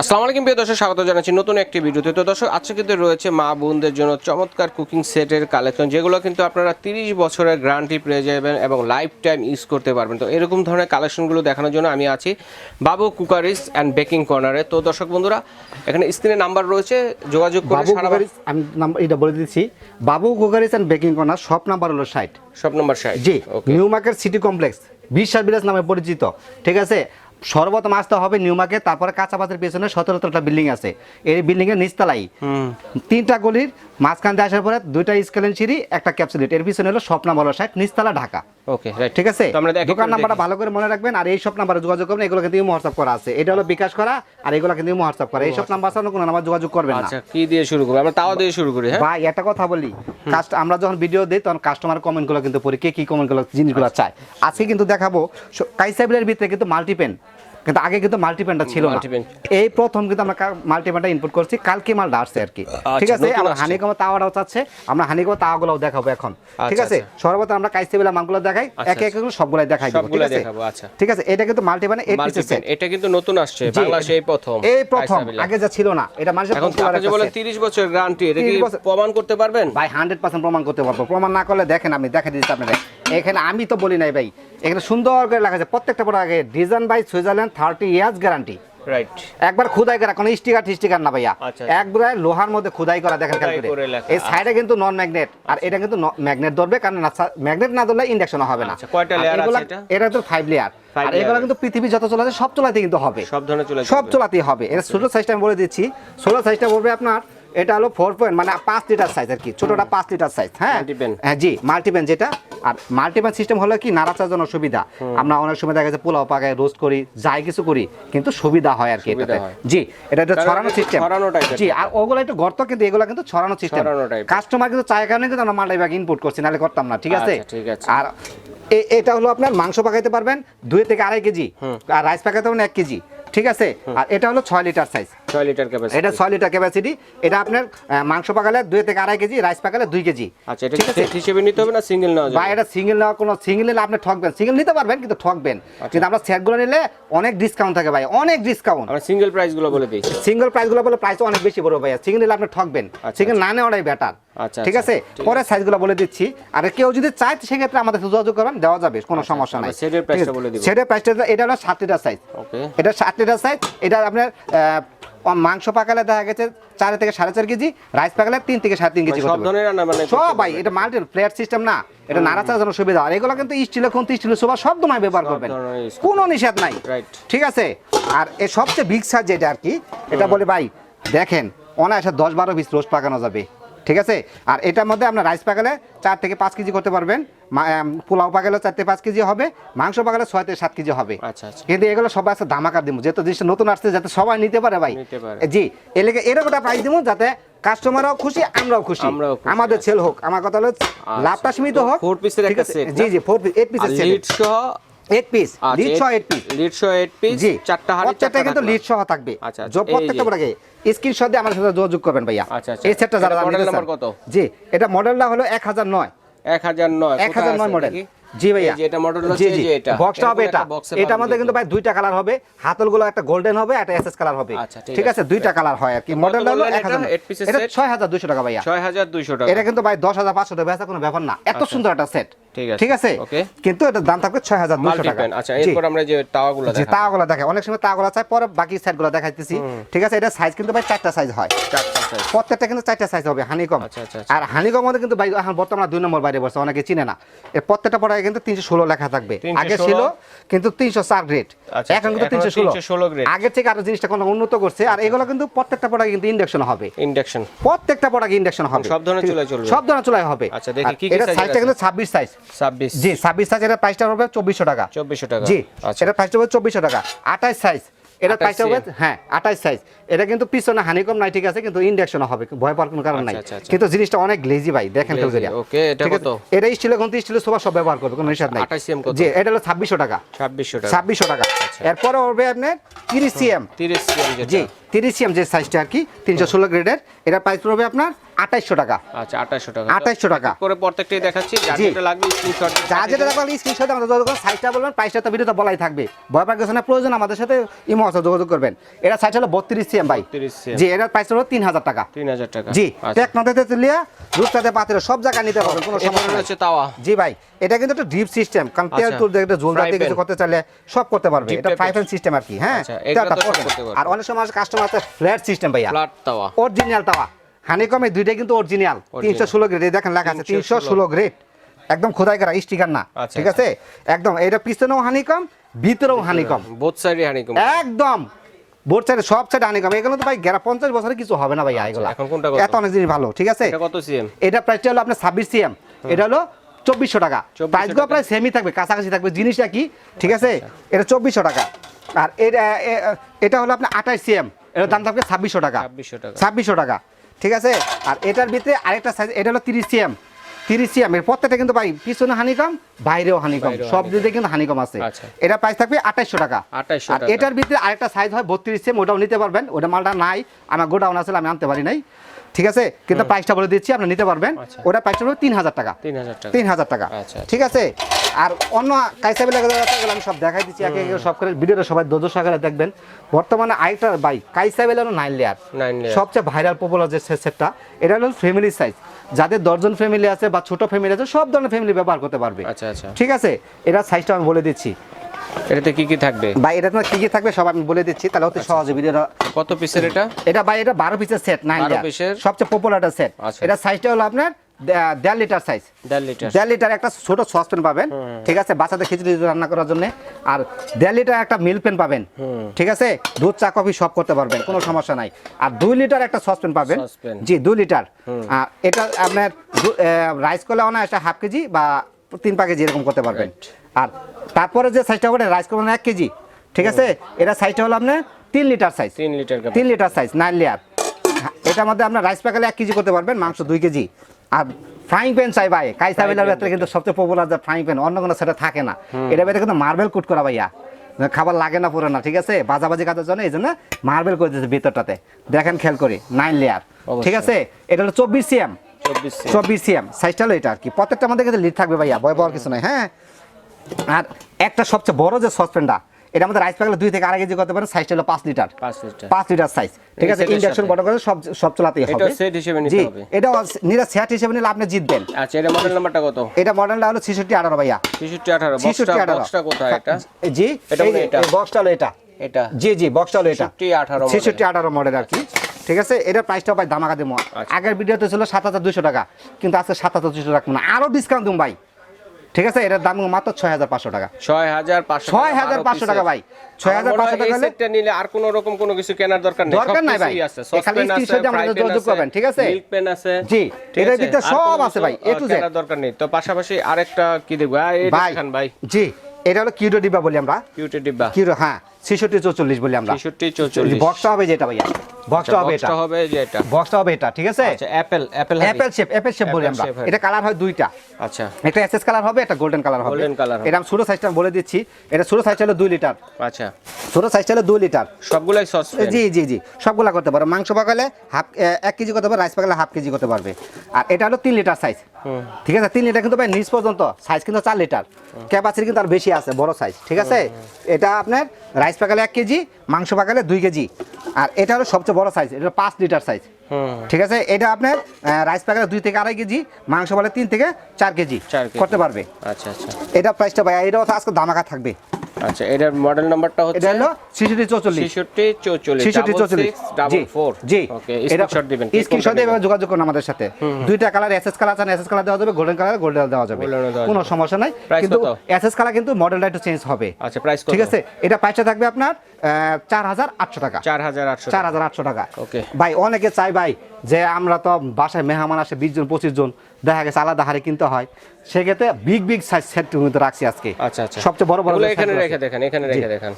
আসসালামু আলাইকুম প্রিয় দর্শক স্বাগত জানাচ্ছি নতুন একটি ভিডিওতে। তো দর্শক আজকে কিন্তু রয়েছে মা বোনদের জন্য চমৎকার কুকিং সেটের কালেকশন যেগুলো কিন্তু আপনারা তিরিশ বছরের গ্যারান্টি পেয়ে যাবেন এবং লাইফ টাইম ইউজ করতে পারবেন। তো এরকম ধরনের কালেকশনগুলো দেখানোর জন্য আমি আছি বাবু কুকারিস অ্যান্ড বেকিং কর্নারে তো দর্শক বন্ধুরা এখানে স্ক্রিনে নাম্বার রয়েছে যোগাযোগ করে সারা আমি নাম্বার এটা বলে দিচ্ছি। Babu cookeries and baking corner shop number হলো ষাট। সব নাম্বার সাইড জি okay new market city complex Biswas Bilas নামে পরিচিত। ঠিক আছে? সর্বপ্রথম আসতে হবে নিউ মার্কেট তারপরে কাঁচা পাতের পেছনে সতেরোটা বিল্ডিং আছে। এই বিল্ডিং এর নিচতলাই তিনটা গলির মাঝখান দিয়ে আসার পরে দুইটা স্কেলেন সিঁড়ি একটা ক্যাপসুলেট। এর পিছনে হলো স্বপ্না বলো ষাট নিচতলা ঢাকা। ওকে ঠিক আছে? দোকান নাম্বারটা ভালো করে মনে রাখবেন আর এই সব নাম্বারে যোগাযোগ করবেন এগুলো কিন্তু হোয়াটসঅ্যাপ করা আছে। এটা হলো বিকাশ করা আর এগুলো কিন্তু হোয়াটসঅ্যাপ করা। এই সব নাম্বার ছাড়া কোনো নাম্বার যোগাযোগ করবেন না। আচ্ছা কি দিয়ে শুরু করব? আমরা তাও দিয়ে শুরু করি হ্যাঁ? ভাই একটা কথা বলি। কাস্ট আমরা যখন ভিডিও দিই তখন কাস্টমার কমেন্টগুলো কিন্তু পড়ি কে কি কমেন্টগুলো জিনিসগুলো চায়। আজকে কিন্তু দেখাবো কাইসাবিলের ভিতরে কিন্তু মাল্টিপেন কিন্তু আগে কিন্তু মাল্টিপেনটা ছিল না। এই প্রথম কিন্তু আমরা মাল্টিপেনটা ইনপুট করছি কালকে মালটা আসছে আর কি। ঠিক আচ্ছা, আছে আমরা। হানিকম তাওয়াটাও চাচ্ছে আমরা হানিকম তাওয়াগুলোও দেখাবো এখন। ঠিক আচ্ছা, আছে সর্বপ্রথম আমরা কাইসাবিলের মানগুলো দেখাই আচ্ছা, একে একে সবগুলাই দেখাই দেবো ঠিক সবগুলাই আছে? দেখাবো, আচ্ছা। ঠিক আছে এটা কিন্তু মাল্টিপেনে এইট পিসের মাল্টিপেন এটা কিন্তু নতুন আসছে বাংলাদেশে এই প্রথম এই প্রথম আগে যা ছিল না এটা মানুষের এখন আপনি বলেন set। তিরিশ বছর গ্যারান্টি এটা কি প্রমাণ করতে পারবেন? ভাই হান্ড্রেড পার্সেন্ট প্রমাণ করতে পারব। প্রমাণ না করলে দেখেন আমি দেখা দিচ্ছি আপনাদের। এখানে আমি তো বলি নাই ভাই। এখানে সুন্দর করে লেখা আছে প্রত্যেকটা প্রোডাক্ট আগে design by Switzerland thirty years guarantee right একবার খুদাই করা কোনো স্টিকার স্টিকার না ভাইয়া। আচ্ছা। একবার লোহার মধ্যে খুদাই করা দেখেন খেয়াল করে করে এই সাইডে কিন্তু নন ম্যাগনেট আর এটা কিন্তু ম্যাগনেট ধরবে কারণ ম্যাগনেট না ধরলে ইন্ডাকশন হবে না। আচ্ছা, কয়টা আর আছে এটা? এটা তো ফাইভ লেয়ার আর এগুলো কিন্তু পৃথিবী যত চলে আছে সব চলাতে কিন্তু হবে। সব ধরনের চলে সব চলাতেই হবে। এটা ছোট সাইজটা আমি বলে দিচ্ছি। ছোট সাইজটা পড়বে আপনার এটা হলো ফোর পয়েন্ট মানে পাঁচ লিটার সাইজ আর কি ছোটটা পাঁচ লিটার সাইজ হ্যাঁ? হ্যাঁ জি মাল্টিপেন যেটা। আর মাল্টিপেন সিস্টেম হলো কি নাড়াচার জন্য সুবিধা। আমরা অনেক সময় দেখা যাচ্ছে পোলাও পাকায় রোস্ট করি যাই কিছু করি কিন্তু সুবিধা হয় আর কি এটাতে। জি এটা একটা ছড়ানো সিস্টেম। জি আর ওগুলো একটু গর্ত কিন্তু এগুলো কিন্তু ছড়ানো সিস্টেম। কাস্টমার কিন্তু চায় কারণে কিন্তু আমরা মালটা ব্যাগ ইনপুট করছি নাহলে করতাম না ঠিক আছে? আচ্ছা, ঠিক আছে। আর এটা হলো আপনার মাংস পাকাইতে পারবেন দুই থেকে আড়াই কেজি। আর রাইস পাকাইতে পারবেন এক কেজি ঠিক আছে? আর এটা হলো ছয় লিটার সাইজ ছয় লিটার ক্যাপাসিটি এটা ছয় লিটার ক্যাপাসিটি এটা আপনার মাংস পাকালে দুই থেকে আড়াই কেজি রাইস পাকালে দুই কেজি। আচ্ছা এটা সেট হিসেবে নিতে হবে না সিঙ্গেল নেওয়া যাবে? এটা সিঙ্গেল নেওয়া কোনো সিঙ্গেল নিলে আপনি ঠকবেন। সিঙ্গেল নিতে পারবেন কিন্তু ঠকবেন। আচ্ছা। কিন্তু আমরা সেটগুলো নিলে অনেক ডিসকাউন্ট থাকে ভাই অনেক ডিসকাউন্ট আমরা সিঙ্গেল প্রাইসগুলো বলে দিই। সিঙ্গেল প্রাইসগুলো বলে প্রাইস অনেক বেশি বড় ভাইয়া। সিঙ্গেল নিলে আপনি ঠকবেন। সিঙ্গেল না নেওয়াটাই বেটার আচ্ছা, ঠিক আচ্ছা, আছে? পরে সাইজগুলো বলে দিচ্ছি। আর কেউ যদি চায় সেক্ষেত্রে আমাদের যোগাযোগ করবেন দেওয়া যাবে কোনো সমস্যা নাই। সেটের price-টা বলে দিব। সেটের প্রাইসটা এটা হলো সাত লিটার সাইজ ওকে এটা সাত লিটার সাইজ এটা আপনার মাংস পাকালে দেখা গেছে চার থেকে সাড়ে চার কেজি রাইস পাকালে তিন থেকে সাড়ে তিন কেজি সব ধরনের রান্না মানে সব ভাই এটা মাল্টি প্লেট সিস্টেম না এটা নাড়াচাড়ার জন্য সুবিধা। আর এগুলো কিন্তু স্টিলে কোন স্টিলে সোফা সব তোমায় ব্যবহার করবে কোন কোনো নিষেধ নাই। ঠিক আছে? আর এ সবচেয়ে বিগ সাইজ যেটা আর কি এটা বলে ভাই দেখেন অনায়াসে দশ বারো পিস রোজ পাকানো যাবে। ঠিক আছে? আর এটার মধ্যে আপনার রাইস পাকালে চার থেকে পাঁচ কেজি করতে পারবেন। পোলাও পাকালে চার থেকে পাঁচ কেজি হবে মাংস পাকালে ছয় থেকে সাত কেজি হবে। কিন্তু এগুলো সবাই আছে ধামাকা দিব যেহেতু জিনিসটা নতুন আসছে যাতে সবাই নিতে পারে ভাই। জি এলাকে এরকম প্রাইস দিব যাতে কাস্টমাররাও খুশি আমরাও খুশি। আমাদের ছেল হোক। আমার কথা হলো লাভটা সীমিত হোক। ফোর পিসের একটা সেট জি জি ফোর পিস এইট পিসের সেট 8 পিস ভাইয়া। এটা হবে কিন্তু ভাই একটা গোল্ডেন হবে একটা কালার হবে। ঠিক আছে দুইটা কালার হয় আর কি। মডেল হলো 1000 এটা? টাকা ভাইয়া। 6200 টাকা। এটা কিন্তু ভাই 10500 টাকা কোনো ব্যাপার না। এত সুন্দর একটা সেট ঠিক আছে. কিন্তু এটার দাম থাকবে ছয় হাজার দুশো টাকা। আচ্ছা এরপর আমরা যে তাওয়াগুলো তাগুলো দেখে অনেক সময় তাগুলো চাই পরে বাকি সাইডগুলো দেখাইতেছি। ঠিক আছে এটা সাইজ কিন্তু ভাই চারটা সাইজ হয়। চারটা। প্রত্যেকটা কিন্তু চারটা সাইজ হবে হানিকম। আচ্ছা, আচ্ছা, আচ্ছা। আর হানিকম মধ্যে কিন্তু এখন বর্তমানে দুই নম্বর বাইরে বসে অনেকে চিনে না। এর প্রত্যেকটা পড়ায় কিন্তু তিনশো ষোলো লেখা থাকবে। আগে ছিল কিন্তু তিনশো চার গ্রেড আচ্ছা, এখন কিন্তু তিনশো ষোলো। 316 grade। আগের থেকে আরও জিনিসটা কোনো উন্নত করছে আর এগুলো কিন্তু প্রত্যেকটা পড়ায় কিন্তু ইন্ডাকশন হবে। ইন্ডাকশন প্রত্যেকটা পড়ায় ইন্ডাকশন হবে। সব ধরনের চুলায় চলবে? সব ধরনের চুলাই হবে। আচ্ছা, দেখি কি এটা সাইজটা কিন্তু ছাব্বিশ সাইজ 26 জি ছাব্বিশ সাইজ এটা প্রাইসটা হবে চব্বিশশো টাকা। 2400 টাকা। জি আচ্ছা। এটা প্রাইসটা হবে চব্বিশশো টাকা। আঠাশ সাইজ এটা প্রাইসটা হবে হ্যাঁ আঠাশ সাইজ এটা কিন্তু পিছনে হানিকম নাই ঠিক আছে? কিন্তু ইন্ডাকশন হবে ভয় পাওয়ার কোনো কারণ নাই। আচ্ছা, আচ্ছা। কিন্তু জিনিসটা অনেক গ্লেজি ভাই দেখেন okay, এটা কত? এটা স্টিলের কিন্তু স্টিলের সবার সব ব্যবহার করবে কোনো নিষেধ নাই। 28 কত? জি এটা হলো ছাব্বিশশো টাকা। 2600 টাকা। টাকা। এরপরে হবে আপনার তিরিশ সিএম 30 সিএম জি তিরিশ সিএম যে সাইজটা আর কি তিনশো ষোলো গ্রেডের এটা প্রাইস পড়বে আপনার আঠাইশশো টাকা। আচ্ছা আঠাশশো টাকা। আঠাইশশো টাকা। করে প্রত্যেকটাই দেখাচ্ছি যেটা লাগবে স্ক্রিনশট যা যেটা দেখবেন স্ক্রিনশট আমাদের যোগাযোগ করুন সাইজটা বলবেন প্রাইসটা তো ভিডিওতে বলাই থাকবে। ভয় পাওয়ার কিছু না প্রয়োজন আমাদের সাথে ইমো আছে যোগাযোগ করবেন। এটা সাইজ হলো বত্রিশ সিএম ভাই। জি এটার প্রাইস হলো তিন হাজার টাকা। তিন হাজার টাকা। জি টেকনোতে তুলিয়া রূপসাতে পাতিরে সব জায়গায় নিতে পারবেন কোনো সমস্যা রয়েছে তাওয়া। জি ভাই এটা কিন্তু একটা ড্রিপ সিস্টেম কারণ তেল আচ্ছা। তুল দেখতে ঝোল জাতীয় কিছু করতে চাইলে সব করতে পারবে। এটা ফ্রাই প্যান সিস্টেম আর কি হ্যাঁ? আচ্ছা। আর অনেক সময় কাস্টমার ফ্ল্যাট সিস্টেম ভাইয়া। ফ্ল্যাট তাওয়া। অরিজিনাল তাওয়া। হানিকমে দুইটাই কিন্তু অরিজিনাল তিনশো ষোলো গ্রেড দেখেন লেখা আছে তিনশো 316 ষোলো গ্রেড একদম খোদাই করা স্টিকার না। আচ্ছা, ঠিক আছে? একদম এটা পিছনেও হানিকম ভিতরেও হানিকম। বোথ সাইডে হানিকম। একদম বোর্ড সাইডে সব সাইডে হানিকম। এগুলো তো ভাই গেরা পঞ্চাশ বছরে কিছু হবে না ভাই এগুলো। এখন কোনটা কত? এত অনেক জিনিস ভালো ঠিক আছে? এটা কত সিএম এটা প্রাইসটা হলো আপনার ছাব্বিশ সিএম এটা হলো চব্বিশশো টাকা। 2400 প্রাইসগুলো প্রায় সেমই থাকবে কাছাকাছি থাকবে। জিনিসটা কি? ঠিক আছে? এটা চব্বিশশো টাকা। আর এটা এটা হলো আপনার আঠাশ সিএম এটার দাম থাকবে ছাব্বিশশো টাকা। 2600 টাকা। ছাব্বিশশো টাকা। ঠিক আছে? আর এটার ভিতরে আরেকটা সাইজ এটা হলো তিরিশ সিএম তিরিশ সিএম এর প্রত্যেকটা কিন্তু ভাই পিছনে হানিকম বাইরেও হানিকম। সব দিতে দিকে কিন্তু হানিকম আছে। আচ্ছা। এটা প্রাইস থাকবে আঠাইশশো টাকা। আর এটার ভিতরে আরেকটা সাইজ হয় বত্রিশ সিএম ওটাও নিতে পারবেন। ওটা মালটা নাই আমার গোডাউন আছে আমি আনতে পারি নাই। ঠিক আছে? কিন্তু প্রাইসটা বলে দিচ্ছি আপনি নিতে পারবেন। আচ্ছা। ওটা প্রাইসটা হলো তিন হাজার টাকা। তিন হাজার টাকা। টাকা। আচ্ছা। ঠিক আছে? আর অন্য কাইসাবিল আমি সব দেখাই দিচ্ছি একে একে সব করে। ভিডিওটা সবাই দোদো সাগরে দেখবেন। বর্তমানে আরেকটা বাই কাইসাবিল হলো নাইন লেয়ার। সবচেয়ে ভাইরাল পপুলার যে সেটটা এটা হলো ফ্যামিলি সাইজ যাদের দশজন ফ্যামিলি আছে বা ছোট ফ্যামিলি আছে সব ধরনের ফ্যামিলি ব্যবহার করতে পারবে। আচ্ছা আচ্ছা। ঠিক আছে? এটা সাইজটা আমি বলে দিচ্ছি। এটাতে কি কি থাকবে? এটা তোমার কি কি থাকবে সব আমি বলে দিচ্ছি। তাহলে অতি সহজে ভিডিওটা কত পিসের এটা? এটা ভাই এটা বারো পিসের সেট 12 পিসের? সবচেয়ে পপুলার একটা সেট আচ্ছা। এটা সাইজটা হলো আপনার দেড় লিটার সাইজ দেড় লিটার দেড় লিটার একটা ছোট সসপ্যান পাবেন। ঠিক আছে? বাচ্চাদের খিচুড়ি রান্না করার জন্য। আর দেড় লিটার একটা মিল্ক প্যান পাবেন। ঠিক আছে? দুধ চা কফি সব করতে পারবেন কোনো সমস্যা নাই। আর দুই লিটার একটা সসপ্যান পাবেন। জি দুই লিটার এটা আপনার রাইস করলে অনায়াসে হাফ কেজি বা তিন পা কেজি এরকম করতে পারবেন। আর তারপরে যে সাইজটা হবে রাইস করবেন এক কেজি। ঠিক আছে? এটা সাইজটা হলো আপনার তিন লিটার সাইজ তিন লিটার তিন লিটার সাইজ নাইন লেয়ার এটার মধ্যে আপনার রাইস প্যাকেলে এক কেজি করতে পারবেন মাংস দুই কেজি। আর ফ্রাইং প্যান চাই ভাই কাইসাবিলার ভেতরে কিন্তু সবচেয়ে পপুলার যে ফ্রাইং প্যান অন্য কোনো সেটা থাকে না। এটা ভেতরে কিন্তু মার্বেল কুট করা ভাইয়া। খাবার লাগে না পুরো না ঠিক আছে? বাজাবাজি কাজের জন্য এই জন্য মার্বেল করে দিয়েছে ভিতরটাতে। দেখেন খেয়াল করি নাইন লেয়ার ঠিক আছে? এটা হলো চব্বিশ সিএম চব্বিশ সিএম সাইজটা হলো এটা আর কি। প্রত্যেকটা আমাদের কাছে লিড থাকবে ভাইয়া ভয় পাওয়ার কিছু নাই হ্যাঁ? আর একটা সবচেয়ে বড় যে সসপ্যানটা এটা আমাদের রাইস প্যাকেলে দুই থেকে আড়াই কেজি করতে পারেন সাইজটা হলো পাঁচ লিটার পাঁচ লিটার সাইজ ঠিক আছে ইন্ডাকশন। বড় করে সব সব চলাতেই হবে। সেট হিসেবে নিতে হবে। এটাও নিরা সেট হিসেবে নিলে আপনি জিতবেন। আচ্ছা এটা মডেল নাম্বারটা কত? এটা মডেলটা হলো ছিষট্টি আঠারো ভাইয়া। ছেষট্টি আঠারো। ছিষট্টি বক্সটা আঠারো। বক্সটা কোথায় এটা? জি এটা এটা। বক্সটা হলো এটা। এটা। জি জি বক্সটা হলো এটা। 66 18 model। ছেষট্টি আঠারো মডেল আর কি। ঠিক আছে এটা প্রাইসটা ভাই দামাকা দেবো। আচ্ছা। আগের ভিডিওতে ছিল সাত হাজার দুশো টাকা কিন্তু আজকে সাত হাজার দুশো রাখব না। আরও ডিসকাউন্ট দেবো ভাই। ঠিক আছে? এটার দাম মাত্র ছয় হাজার পাঁচশো টাকা। ছয় হাজার পাঁচশো ছয় হাজার পাঁচশো টাকা ভাই। ছয় হাজার পাঁচশো টাকা সেটটা নিলে আর কোনো রকম কোনো কিছু কেনার দরকার নেই। দরকার নাই ভাই। এ খালি দিয়ে আমাদের যোগাযোগ করবেন, ঠিক আছে? মিল্ক প্যান আছে। জি, এটার ভিতরে সব আছে ভাই, আহ, Z। কেনার দরকার নেই। তো পাশাপাশি আরেকটা কি দেখব? এটা ভাই দেখান ভাই। জি এটা হলো কিউটো ডিব্বা বলি আমরা। কিউটো ডিব্বা। কিউটো হ্যাঁ ছেষট্টি চৌচল্লিশ বলি আমরা। ছেষট্টি চৌচল্লিশ। বক্সটা হবে যেটা ভাইয়া। বক্সটা হবে এটা। হবে যে এটা। বক্সটা হবে এটা ঠিক আছে? আচ্ছা apple apple apple shape apple shape বলি আমরা। এটা কালার হয় দুইটা। আচ্ছা। একটা এসএস কালার হবে একটা গোল্ডেন কালার হবে। Color হবে। এটা আমি ছোট সাইজটা বলে দিচ্ছি। এটা ছোট সাইজটা হলো দুই লিটার। আচ্ছা। ছোট সাইজটা হলো দুই লিটার। সবগুলাই সসপ্যান জি জি জি। সবগুলা করতে পারো। মাংস পাকালে হাফ এক কেজি করতে পারবে রাইস পাকালে হাফ কেজি করতে পারবে। আর এটা হলো তিন লিটার সাইজ ঠিক আছে? তিন লিটার কিন্তু ভাই নিচ পর্যন্ত। সাইজ কিন্তু চার লিটার। ক্যাপাসিটি কিন্তু আর বেশি আছে বড় সাইজ ঠিক আছে? এটা আপনার রাইস পাকালে এক কেজি মাংস পাকালে দুই কেজি। আর এটা হলো সবচেয়ে বড় সাইজ এটা পাঁচ লিটার সাইজ ঠিক আছে? এটা আপনার রাইস প্যাকেট দুই থেকে আড়াই কেজি মাংস বলে তিন থেকে চার কেজি করতে পারবে। আচ্ছা আচ্ছা। এটা প্রাইসটা ভাই এটাও তো আজকে দামাকা থাকবে। আচ্ছা এটার মডেল নাম্বারটা এটা হলো ছিষট্টি চৌচল্লিশ। ছেষট্টি চৌচল্লিশ ছেষট্টি চৌচল্লিশ। ডাবল ফোর জি। ওকে স্ক্রিনশট দিবেন স্ক্রিনশট দিয়ে যোগাযোগ করুন আমাদের সাথে। দুইটা কালার এসএস কালার আছে এসএস কালার দেওয়া যাবে গোল্ডেন কালার গোল্ডেন দেওয়া যাবে। কোনো সমস্যা নাই। কিন্তু? এসএস কালার কিন্তু মডেলটা একটু চেঞ্জ হবে। আচ্ছা প্রাইস কত? ঠিক আছে? এটা প্রাইসটা থাকবে আপনার চার হাজার আটশো টাকা। চার হাজার আটশো চার হাজার আটশো টাকা। Okay. ভাই অনেকে চাই ভাই যে আমরা তো বাসায় মেহমান আসে বিশ জন পঁচিশ জন। দেখা গেছে আলাদা হারে কিনতে হয়। সেক্ষেত্রে বিগ বিগ সাইজ সেট মধ্যে রাখছি আজকে। আচ্ছা আচ্ছা। সবচেয়ে বড় বড় এখানে রেখে দেখেন এখানে রেখে দেখেন।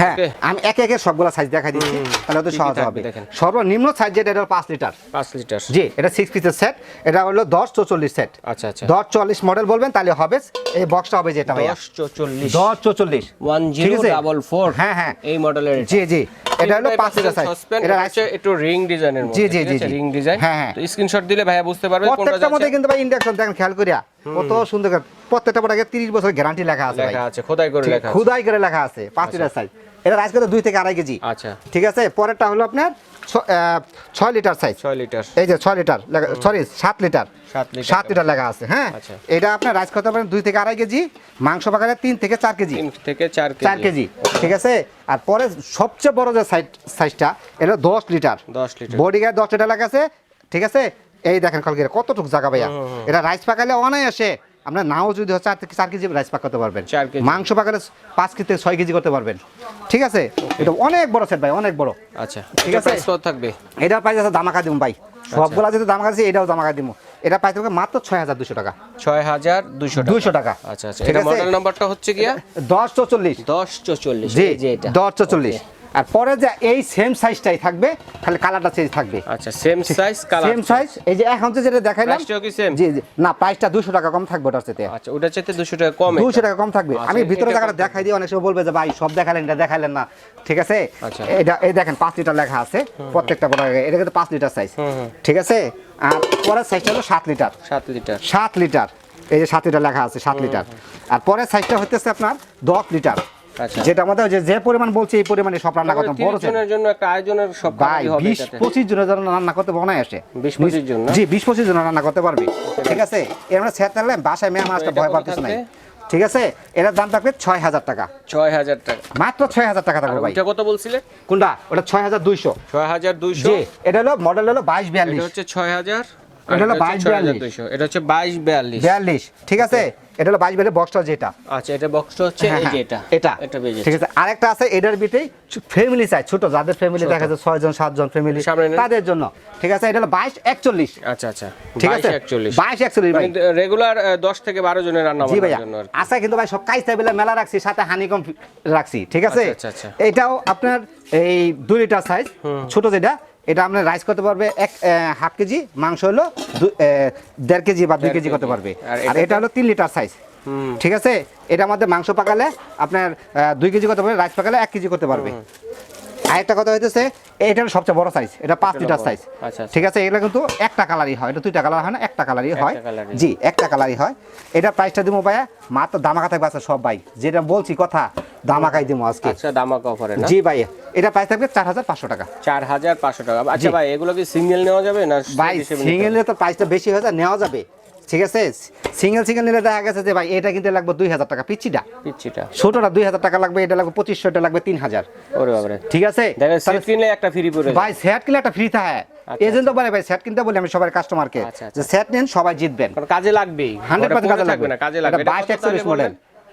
হ্যাঁ আমি একে একে সবগুলা সাইজ দেখা দিচ্ছি তাহলে তো সহজ হবে। সর্বনিম্ন সাইজ যেটা এটা পাঁচ লিটার পাঁচ লিটার জি এটা সিক্স পিসের সেট এটা হলো দশ চৌচল্লিশ সেট আচ্ছা আচ্ছা। দশ চল্লিশ মডেল বলবেন তাহলে হবে এই বক্সটা হবে যেটা ভাইয়া। দশ চৌচল্লিশ। দশ চৌচল্লিশ। ওয়ান জিরো ডাবল ফোর হ্যাঁ হ্যাঁ। এই মডেলের জি জি। এটা হলো সাইজ এটা আছে একটু রিং ডিজাইনের মধ্যে জি, জি, জি, রিং ডিজাইন হ্যাঁ, হ্যাঁ। তো স্ক্রিনশট দিলে ভাইয়া বুঝতে পারবে কোনটা প্রত্যেকটার মধ্যে কিন্তু ভাই ইন্ডাকশন দেখেন খেয়াল করিয়া। কত সুন্দর প্রত্যেকটা প্রোডাক্টে 30 বছর গ্যারান্টি লেখা আছে ভাই। লেখা আছে খোদাই করে লেখা আছে। খোদাই করে লেখা আছে সাইজ এটা থেকে আড়াই কেজি। আচ্ছা। ঠিক আছে? পরেরটা হলো আপনার ছয় লিটার সাইজ 6 লিটার এই যে ছয় লিটার সরি সাত লিটার সাত লিটার। লেখা আছে হ্যাঁ? আচ্ছা। এটা আপনার রাইস করতে পারেন? দুই থেকে আড়াই কেজি মাংস পাকালে তিন থেকে চার কেজি। থেকে 4 কেজি চার কেজি। ঠিক আছে? আর পরে সবচেয়ে বড় যে সাইজ সাইজটা এটা দশ লিটার 10 লিটার বডি গার্ড দশ লিটার লেখা আছে ঠিক আছে? এই দেখেন কালকে কতটুকু জায়গা ভাইয়া। এটা রাইস পাকালে অনায়াসে আপনার নাও যদি চার থেকে চার কেজি রাইস পাকাতে পারবেন। চার কেজি। মাংস পাকালে পাঁচ কেজি থেকে ছয় কেজি করতে পারবেন। ঠিক আছে? এটা অনেক বড় সেট ভাই অনেক বড়। আচ্ছা ঠিক আছে? থাকবে? এটা প্রাইস আছে দামাকা দিব ভাই। সবগুলা যদি দামাকা আছে এটাও দামাকা দিব এটা প্রাইস থাকবে মাত্র ছয় হাজার দুশো টাকা। 6200 টাকা। দুইশো টাকা। আচ্ছা আচ্ছা। এটা মডেল নাম্বারটা হচ্ছে গিয়া দশ চৌচল্লিশ। 1044 জি এই যে এটা। দশ চৌচল্লিশ। আর পরে যে এই সেম সাইজটাই থাকবে খালি কালারটা চেঞ্জ থাকবে। আচ্ছা same size colour same size এই যে এখন যে যেটা দেখাইলাম প্রাইসটাও কি সেম জি জি। না প্রাইসটা দুশো টাকা কম থাকবে ওটার সাথে আচ্ছা ওটা চাইতে 200 টাকা কম দুশো টাকা কম থাকবে। আচ্ছা, আমি ভিতরে জায়গাটা দেখাই দিই অনেক সময় বলবে যে ভাই সব দেখালেন এটা দেখালেন না। ঠিক আছে? আচ্ছা। এটা এই দেখেন পাঁচ লিটার লেখা আছে প্রত্যেকটা প্রোডাক্ট এটা কিন্তু পাঁচ লিটার সাইজ। ঠিক আছে? আর পরের সাইজটা হলো সাত লিটার 7 লিটার সাত লিটার এই যে সাত লিটার লেখা আছে সাত লিটার আর পরের সাইজটা হচ্ছে আপনার দশ লিটার যেটা আমাদের যে যে পরিমাণ বলছি এই পরিমাণে সব রান্না করতে বড় জনের জন্য একটা আয়োজনের সব ভাই কাজই হবে বিশ এটাতে। পঁচিশ জনের জন্য রান্না করতে বনাই আসে। 20 25 জন জি বিশ পঁচিশ জন রান্না করতে পারবে। ঠিক আছে? এর মানে সেট থাকলে বাসায় মেহমান আসতে ভয় পাচ্ছিস নাই। ঠিক আছে? এটার দাম থাকবে ছয় হাজার টাকা। 6000 টাকা। মাত্র ছয় হাজার টাকা থাকবে ভাই। কত বলছিলে? কোনটা? ওটা ছয় হাজার দুইশো। 6200 জি এটা হলো মডেল হলো বাইশ বিয়াল্লিশ। হচ্ছে 6000 এটা হলো 22 6200 এটা হচ্ছে 22 42 বিয়াল্লিশ ঠিক আছে? এটা হলো বাইশ বক্সটা যেটা। আচ্ছা এটা বক্সটা হচ্ছে এই যে এটা এটা। এটা বেজে ঠিক আছে আরেকটা আছে এটার ভিতরেই ফ্যামিলি চাই ছোট যাদের ফ্যামিলি দেখা যায় ছয় জন সাত জন ফ্যামিলি তাদের জন্য। ঠিক আছে এটা হলো বাইশ একচল্লিশ। আচ্ছা আচ্ছা ঠিক আছে? 41 বাইশ একচল্লিশ ভাই। রেগুলার 10 থেকে 12 জনের রান্না জি ভাইয়া। আচ্ছা কিন্তু ভাই সব কাজ মেলা রাখছি সাথে হানিকম রাখছি ঠিক আছে? আচ্ছা, আচ্ছা, এটাও আপনার এই দুই লিটার সাইজ ছোট যেটা এটা আপনার রাইস করতে পারবে এক হাফ কেজি মাংস হলো দেড় কেজি বা দুই কেজি করতে পারবে আর আর এটা হলো তিন লিটার সাইজ ঠিক আছে? এটা আমাদের মাংস পাকালে আপনার দুই কেজি করতে পারবে রাইস পাকালে এক কেজি করতে পারবে আরেকটা কথা হইতেছে এটা সবচেয়ে বড় সাইজ এটা পাঁচ লিটার সাইজ আচ্ছা, আচ্ছা। ঠিক আছে এগুলো কিন্তু একটা কালারই হয় এটা দুইটা কালার হয় না একটা কালারই হয়। জি একটা কালারই হয়। এটা প্রাইসটা দিব ভাইয়া মাত্র দামাকা থাকবে আছে সব ভাই। যেটা বলছি কথা দামাকাই দিব আজকে। আচ্ছা দামাক অফারে না? জি ভাই এটা প্রাইস থাকবে চার হাজার পাঁচশো টাকা। 4500 টাকা। আচ্ছা ভাই এগুলো কি সিঙ্গেল নেওয়া যাবে না ভাই? সিঙ্গেলে তো প্রাইসটা বেশি হয়ে যায় নেওয়া যাবে। ঠিক আছে? সিঙ্গেল সিঙ্গেল নিলে দেখা গেছে যে ভাই এটা কিন্তু লাগবে দুই হাজার টাকা পিচিটা পিচিটা ছোটটা দুই হাজার টাকা লাগবে এটা লাগবে পঁচিশশো এটা লাগবে তিন হাজার ওরে বাবারে। ঠিক আছে? সেট কিনলে একটা ফ্রি পড়ে ভাই সেট কিনলে একটা ফ্রি থাকে। আচ্ছা, এজেন্ট তো বলে ভাই সেট কিনতে বলি আমি সবার কাস্টমারকে আচ্ছা, আচ্ছা। যে সেট নেন সবাই জিতবেন। কারণ কাজে লাগবেই। হান্ড্রেড পার্সেন্ট কাজে লাগবে। না কাজে লাগবে। বাইশ একচল্লিশ মডেল?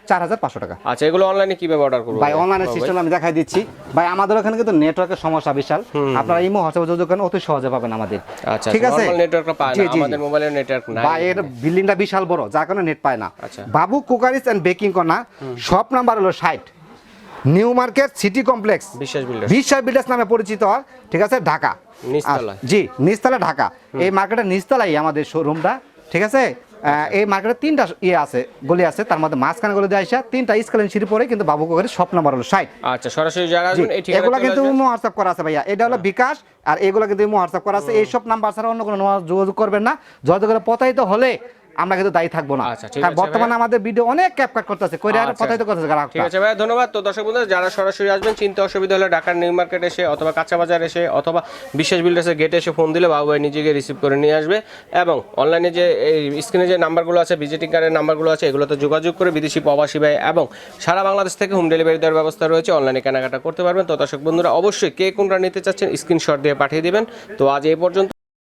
চার হাজার পাঁচশো টাকা। আচ্ছা এগুলো অনলাইনে কীভাবে অর্ডার করব? ভাই অনলাইনে সিস্টেম আমি দেখাই দিচ্ছি। ভাই আমাদের ওখানে কিন্তু নেটওয়ার্কের সমস্যা বিশাল। আপনারা ইমো হোয়াটসঅ্যাপে যোগাযোগ করেন অতি সহজে পাবেন আমাদের। আচ্ছা ঠিক আছে? নেটওয়ার্কটা পায় না। আমাদের মোবাইলের নেটওয়ার্ক নাই। ভাই এর বিল্ডিংটা বিশাল বড় যার কারণে নেট পায় না। আচ্ছা। Babu cookeries and baking corner shop number হলো ষাট। New market city complex Biswas builder Biswas builders নামে পরিচিত। ঠিক আছে? ঢাকা। নিচতলায়। জি নিচতলা ঢাকা। এই মার্কেটের নিচতলাই আমাদের শোরুমটা ঠিক আছে? এই মার্কেটে তিনটা ইয়ে আছে গলি আছে। তার মধ্যে মাঝখানে গলি দিয়ে আসা তিনটা স্কেলেন সিঁড়ি পরে কিন্তু বাবু কুকারির স্বপ্ন নাম্বার হলো ষাট। আচ্ছা সরাসরি যারা এগুলা কিন্তু হোয়াটসঅ্যাপ করা আছে ভাইয়া। এটা হলো বিকাশ আর এগুলা কিন্তু হোয়াটসঅ্যাপ করা আছে। এই সব নাম্বার ছাড়া অন্য কোনো যোগাযোগ করবেন না। যোগাযোগ করে প্রতারিত হলে আমরা কিন্তু দায়ী থাকব না। আচ্ছা, আছে বর্তমানে আমাদের ভিডিও অনেক ক্যাপকাট করতেছে কইরা আর আচ্ছা। প্রতারিত করতেছে গ্রাহকরা ঠিক আছে ভাই ধন্যবাদ। তো দর্শক বন্ধু যারা সরাসরি আসবেন চিন্তা অসুবিধা হলে ঢাকার নিউ মার্কেট এসে অথবা কাঁচা বাজার এসে অথবা বিশ্বাস বিল্ডার্সের গেটে এসে ফোন দিলে বাবু ভাই নিজেকে রিসিভ করে নিয়ে আসবে। এবং অনলাইনে যে এই স্ক্রিনে যে নাম্বারগুলো আছে ভিজিটিং কার্ডের নাম্বারগুলো আছে এগুলোতে যোগাযোগ করে বিদেশি প্রবাসী ভাই এবং সারা বাংলাদেশ থেকে হোম ডেলিভারি দেওয়ার ব্যবস্থা রয়েছে অনলাইনে কেনাকাটা করতে পারবেন। তো দর্শক বন্ধুরা অবশ্যই কে কোনটা নিতে চাচ্ছেন স্ক্রিনশট দিয়ে পাঠিয়ে দিবেন। তো আজ এই পর্যন্ত।